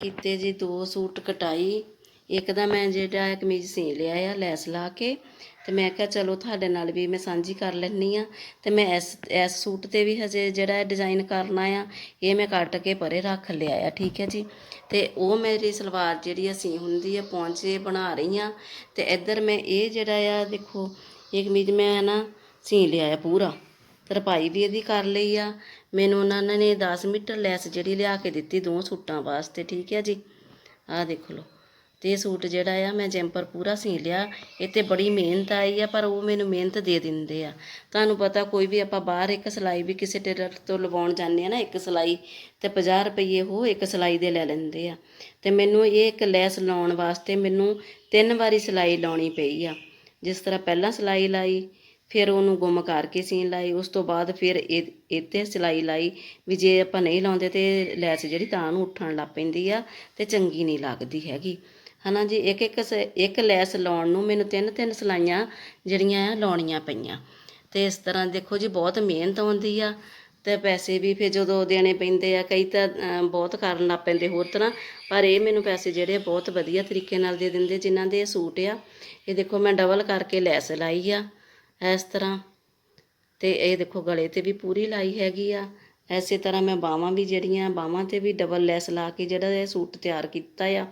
ਕੀਤੇ ਜੀ ਦੋ ਸੂਟ ਕਟਾਈ, ਇੱਕ ਦਾ ਮੈਂ ਜਿਹੜਾ ਕਮੀਜ਼ ਸੀ ਲਿਆ ਆ, ਲੈਸ ਲਾ ਕੇ। ਤੇ ਮੈਂ ਕਿਹਾ ਚਲੋ ਤੁਹਾਡੇ ਨਾਲ ਵੀ ਮੈਂ ਸਾਂਝੀ ਕਰ ਲੈਣੀ ਆ ਤੇ ਮੈਂ ਇਸ ਇਸ ਸੂਟ ਤੇ ਵੀ ਹਜੇ ਜਿਹੜਾ ਡਿਜ਼ਾਈਨ ਕਰਨਾ ਆ, ਇਹ ਮੈਂ ਕੱਟ ਕੇ ਪਰੇ ਰੱਖ ਲਿਆ ਆ, ਠੀਕ ਹੈ ਜੀ। ਤੇ ਉਹ ਮੇਰੀ ਸਲਵਾਰ ਜਿਹੜੀ ਅਸੀਂ ਹੁੰਦੀ ਆ, ਪੌਂਚੇ ਬਣਾ ਰਹੀ ਆ ਤੇ ਇੱਧਰ ਮੈਂ ਇਹ ਜਿਹੜਾ ਆ, ਦੇਖੋ, ਇਹ ਕਮੀਜ਼ ਮੈਂ ਨਾ ਸੀ ਲਿਆ ਆ ਪੂਰਾ। ਤਰਪਾਈ ਵੀ ਇਹਦੀ ਕਰ ਲਈ ਆ। ਮੈਨੂੰ ਉਹਨਾਂ ਨੇ 10 ਮੀਟਰ ਲੈਸ ਜਿਹੜੀ ਲਿਆ ਕੇ ਦਿੱਤੀ ਦੋ ਸੂਟਾਂ ਵਾਸਤੇ, ਠੀਕ ਹੈ ਜੀ? ਆਹ ਦੇਖ ਲਓ। ਤੇ ਇਹ ਸੂਟ ਜਿਹੜਾ ਆ, ਮੈਂ ਜੈਂਪਰ ਪੂਰਾ ਸੀ ਲਿਆ। ਇਹ ਤੇ ਬੜੀ ਮਿਹਨਤ ਆਈ ਆ, ਪਰ ਉਹ ਮੈਨੂੰ ਮਿਹਨਤ ਦੇ ਦਿੰਦੇ ਆ। ਤੁਹਾਨੂੰ ਪਤਾ ਕੋਈ ਵੀ ਆਪਾਂ ਬਾਹਰ ਇੱਕ ਸਿਲਾਈ ਵੀ ਕਿਸੇ ਟੇਲਰ ਤੋਂ ਲਵਾਉਣ ਜਾਂਦੇ ਆ ਨਾ, ਇੱਕ ਸਿਲਾਈ ਤੇ 50 ਰੁਪਏ ਉਹ ਇੱਕ ਸਿਲਾਈ ਦੇ ਲੈ ਲੈਂਦੇ ਆ। ਤੇ ਮੈਨੂੰ ਇਹ ਇੱਕ ਲੈਸ ਲਾਉਣ ਵਾਸਤੇ ਮੈਨੂੰ ਤਿੰਨ ਵਾਰੀ ਸਿਲਾਈ ਲਾਉਣੀ ਪਈ ਆ। ਜਿਸ ਤਰ੍ਹਾਂ ਪਹਿਲਾਂ ਸਿਲਾਈ ਲਾਈ ਫਿਰ ਉਹਨੂੰ ਗੁੰਮ ਕਰਕੇ ਸੀਨ ਲਾਈ ਉਸ ਤੋਂ ਬਾਅਦ ਫਿਰ ਇਹ ਇੱਥੇ ਸਿਲਾਈ ਲਾਈ ਵੀ ਜੇ ਆਪਾਂ ਨਹੀਂ ਲਾਉਂਦੇ ਤੇ ਲੈਸ ਜਿਹੜੀ ਤਾਂ ਨੂੰ ਉੱਠਣ ਲੱਗ ਪੈਂਦੀ ਆ ਤੇ ਚੰਗੀ ਨਹੀਂ ਲੱਗਦੀ ਹੈਗੀ। ਹਨਾ ਜੀ, ਇੱਕ ਇੱਕ ਸ- ਇੱਕ ਲੈਸ ਲਾਉਣ ਨੂੰ ਮੈਨੂੰ ਤਿੰਨ ਤਿੰਨ ਸਿਲਾਈਆਂ ਜਿਹੜੀਆਂ ਆ ਲਾਉਣੀਆਂ ਪਈਆਂ। ਤੇ ਇਸ ਤਰ੍ਹਾਂ ਦੇਖੋ ਜੀ, ਬਹੁਤ ਮਿਹਨਤ ਆਉਂਦੀ ਆ ਤੇ ਪੈਸੇ ਵੀ ਫਿਰ ਜਦੋਂ ਦੇਣੇ ਪੈਂਦੇ ਆ, ਕਈ ਤਾਂ ਬਹੁਤ ਕਰਨ ਲੱਗ ਪੈਂਦੇ ਹੋਰ ਤਰ੍ਹਾਂ, ਪਰ ਇਹ ਮੈਨੂੰ ਪੈਸੇ ਜਿਹੜੇ ਬਹੁਤ ਵਧੀਆ ਤਰੀਕੇ ਨਾਲ ਦੇ ਦਿੰਦੇ ਜਿਨ੍ਹਾਂ ਦੇ ਸੂਟ ਆ। ਇਹ ਦੇਖੋ ਮੈਂ ਡਬਲ ਕਰਕੇ ਲੈਸ ਲਾਈ ਆ। ਇਸ ਤਰ੍ਹਾਂ। ਤੇ ਇਹ ਦੇਖੋ ਗਲੇ ਤੇ ਵੀ ਪੂਰੀ ਲਾਈ ਹੈਗੀ ਆ। ਐਸੇ ਤਰ੍ਹਾਂ ਮੈਂ ਬਾਹਾਂ ਵੀ ਜਿਹੜੀਆਂ, ਬਾਹਾਂ ਤੇ ਵੀ ਡਬਲ ਲੈਸ ਲਾ ਕੇ ਜਿਹੜਾ ਇਹ ਸੂਟ ਤਿਆਰ ਕੀਤਾ ਆ।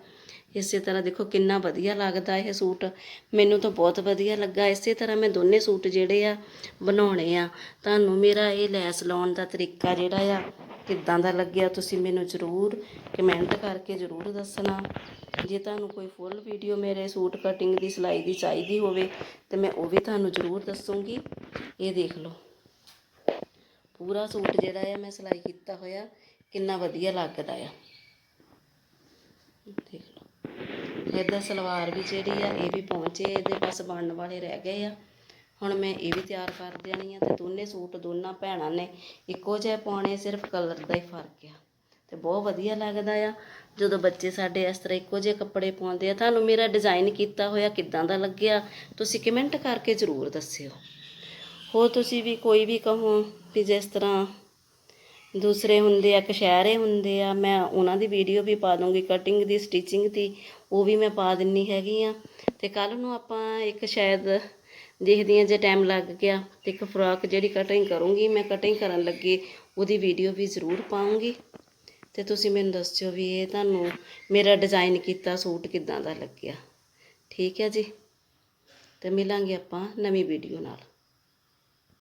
ਇਸੇ ਤਰ੍ਹਾਂ ਦੇਖੋ ਕਿੰਨਾ ਵਧੀਆ ਲੱਗਦਾ ਇਹ ਸੂਟ। ਮੈਨੂੰ ਤਾਂ ਬਹੁਤ ਵਧੀਆ ਲੱਗਾ। ਇਸੇ ਤਰ੍ਹਾਂ ਮੈਂ ਦੋਨੇ ਸੂਟ ਜਿਹੜੇ ਆ ਬਣਾਉਣੇ ਆ। ਤੁਹਾਨੂੰ ਮੇਰਾ ਇਹ ਲੈਸ ਲਾਉਣ ਦਾ ਤਰੀਕਾ ਜਿਹੜਾ ਆ ਕਿੱਦਾਂ ਦਾ ਲੱਗਿਆ ਤੁਸੀਂ ਮੈਨੂੰ ਜ਼ਰੂਰ ਕਮੈਂਟ ਕਰਕੇ ਜ਼ਰੂਰ ਦੱਸਣਾ। ਜੇ ਤੁਹਾਨੂੰ ਕੋਈ ਫੁੱਲ ਵੀਡੀਓ ਮੇਰੇ ਸੂਟ ਕਟਿੰਗ ਦੀ ਸਿਲਾਈ ਦੀ ਚਾਹੀਦੀ ਹੋਵੇ, ਤੇ ਮੈਂ ਉਹ ਵੀ ਤੁਹਾਨੂੰ ਜ਼ਰੂਰ ਦੱਸੂੰਗੀ। ਇਹ ਦੇਖ ਲਓ। ਪੂਰਾ ਸੂਟ ਜਿਹੜਾ ਆ, ਮੈਂ ਸਿਲਾਈ ਕੀਤਾ ਹੋਇਆ, ਕਿੰਨਾ ਵਧੀਆ ਲੱਗਦਾ ਆ। ਦੇਖ ਲਓ। ਇਹਦਾ ਸਲਵਾਰ ਵੀ ਜਿਹੜੀ ਆ, ਇਹ ਵੀ ਪਹੁੰਚੇ, ਇਹਦੇ ਬਸ ਬਣਨ ਵਾਲੇ ਰਹਿ ਗਏ ਆ। ਹੁਣ ਮੈਂ ਇਹ ਵੀ ਤਿਆਰ ਕਰ ਦੇਣੀ ਆ ਤੇ ਦੋਨੇ ਸੂਟ ਦੋਨਾਂ ਭੈਣਾਂ ਨੇ ਇੱਕੋ ਜਿਹੇ ਪਾਉਣੇ, ਸਿਰਫ ਕਲਰ ਦਾ ਹੀ ਫ਼ਰਕ ਆ। ਤੇ ਬਹੁਤ ਵਧੀਆ ਲੱਗਦਾ ਆ, ਜਦੋਂ ਬੱਚੇ ਸਾਡੇ ਇਸ ਤਰ੍ਹਾਂ ਇੱਕੋ ਜਿਹੇ ਕੱਪੜੇ ਪਾਉਂਦੇ ਆ। ਤੁਹਾਨੂੰ ਮੇਰਾ ਡਿਜ਼ਾਈਨ ਕੀਤਾ ਹੋਇਆ ਕਿੱਦਾਂ ਦਾ ਲੱਗਿਆ, ਤੁਸੀਂ ਕਮੈਂਟ ਕਰਕੇ ਜ਼ਰੂਰ ਦੱਸਿਓ। ਹੋਰ ਤੁਸੀਂ ਵੀ ਕੋਈ ਵੀ ਕਹੋ ਵੀ ਜਿਸ ਤਰ੍ਹਾਂ ਦੂਸਰੇ ਹੁੰਦੇ ਆ ਕਸ਼ਹਿਰੇ ਹੁੰਦੇ ਆ, ਮੈਂ ਉਹਨਾਂ ਦੀ ਵੀਡੀਓ ਵੀ ਪਾ ਦੂੰਗੀ ਕਟਿੰਗ ਦੀ ਸਟਿਚਿੰਗ ਦੀ, ਉਹ ਵੀ ਮੈਂ ਪਾ ਦਿੰਨੀ ਹੈਗੀ ਆ। ਤੇ ਕੱਲ ਨੂੰ ਆਪਾਂ ਇੱਕ ਸ਼ਾਇਦ ਦੇਖਦੀ ਹਾਂ ਜੇ ਟਾਈਮ ਲੱਗ ਗਿਆ ਤੇ ਇੱਕ ਫਰਾਕ ਜਿਹੜੀ ਕਟਿੰਗ ਕਰੂੰਗੀ, ਮੈਂ ਕਟਿੰਗ ਕਰਨ ਲੱਗੀ ਉਹਦੀ ਵੀਡੀਓ ਵੀ ਜ਼ਰੂਰ ਪਾਉਂਗੀ। ਤੇ ਤੁਸੀਂ ਮੈਨੂੰ ਦੱਸਿਓ ਵੀ ਇਹ ਤੁਹਾਨੂੰ ਮੇਰਾ ਡਿਜ਼ਾਈਨ ਕੀਤਾ ਸੂਟ ਕਿੱਦਾਂ ਦਾ ਲੱਗਿਆ? ਠੀਕ ਹੈ ਜੀ। ਤੇ ਮਿਲਾਂਗੇ ਆਪਾਂ ਨਵੀਂ ਵੀਡੀਓ ਨਾਲ।